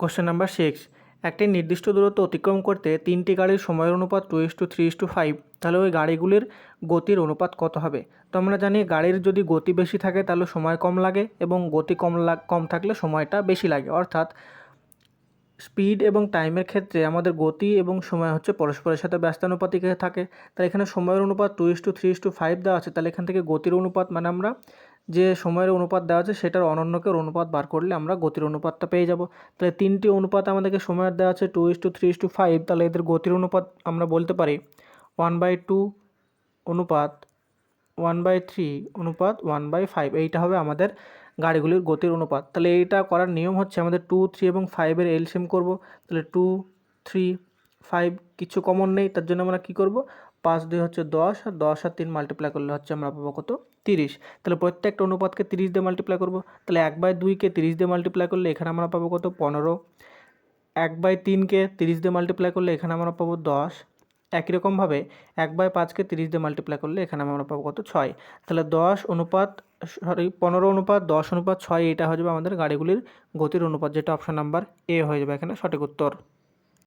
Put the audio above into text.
Question number six একটি নির্দিষ্ট দূরত্ব অতিক্রম করতে তিনটি গাড়ির সময়ের অনুপাত two is to three is to five তাহলে ওই গাড়িগুলির গতির অনুপাত কত হবে? তো আমরা জানি গাড়ির যদি গতি বেশি থাকে তাহলে সময় কম লাগে এবং গতি কম কম থাকলে সময়টা বেশি লাগে। অর্থাৎ স্পিড এবং টাইমের ক্ষেত্রে আমাদের গতি এবং সময় হচ্ছে পরস্পরের সাথে ব্যস্তানুপাতিক থাকে। তাহলে এখানে সময়ের অনুপাত two is to three is to five দেওয়া আছে। তাহলে এখান থেকে গতির অনুপাত মানে আমরা যে সময়ের অনুপাত দেওয়া আছে সেটার অনন্যকের অনুপাত বার করলে আমরা গতির অনুপাতটা পেয়ে যাব। তাহলে তিনটি অনুপাত আমাদেরকে সময়ের দেওয়া আছে two is to three is to five তাহলে এদের গতির অনুপাত আমরা বলতে পারি ওয়ান বাই টু অনুপাত ওয়ান বাই থ্রি অনুপাত ওয়ান বাই ফাইভ এইটা হবে আমাদের গাড়িগুলির গতির অনুপাত। তাহলে এইটা করার নিয়ম হচ্ছে আমাদের টু থ্রি এবং ফাইভের এলসিএম করব। তাহলে টু থ্রি ফাইভ কিছু কমন নেই, তার জন্য আমরা কী করব? পাঁচ, দুই হচ্ছে দশ আর দশ আর তিন মাল্টিপ্লাই করলে হচ্ছে আমরা পাবো কত? তিরিশ। তাহলে প্রত্যেকটা অনুপাতকে তিরিশ দিয়ে মাল্টিপ্লাই করব। তাহলে এক বাই দুইকে তিরিশ দিয়ে মাল্টিপ্লাই করলে এখানে আমরা পাবো কত? পনেরো। এক বাই তিনকে তিরিশ দিয়ে মাল্টিপ্লাই করলে এখানে আমরা পাবো দশ। একই রকমভাবে এক বাই পাঁচকে তিরিশ দিয়ে মাল্টিপ্লাই করলে এখানে আমরা পাবো কত? ছয়। তাহলে দশ অনুপাত, সরি, পনেরো অনুপাত, দশ অনুপাত, ছয়, এটা হয়ে যাবে আমাদের গাড়িগুলির গতির অনুপাত, যেটা অপশন নাম্বার এ হয়ে যাবে এখানে সঠিক উত্তর।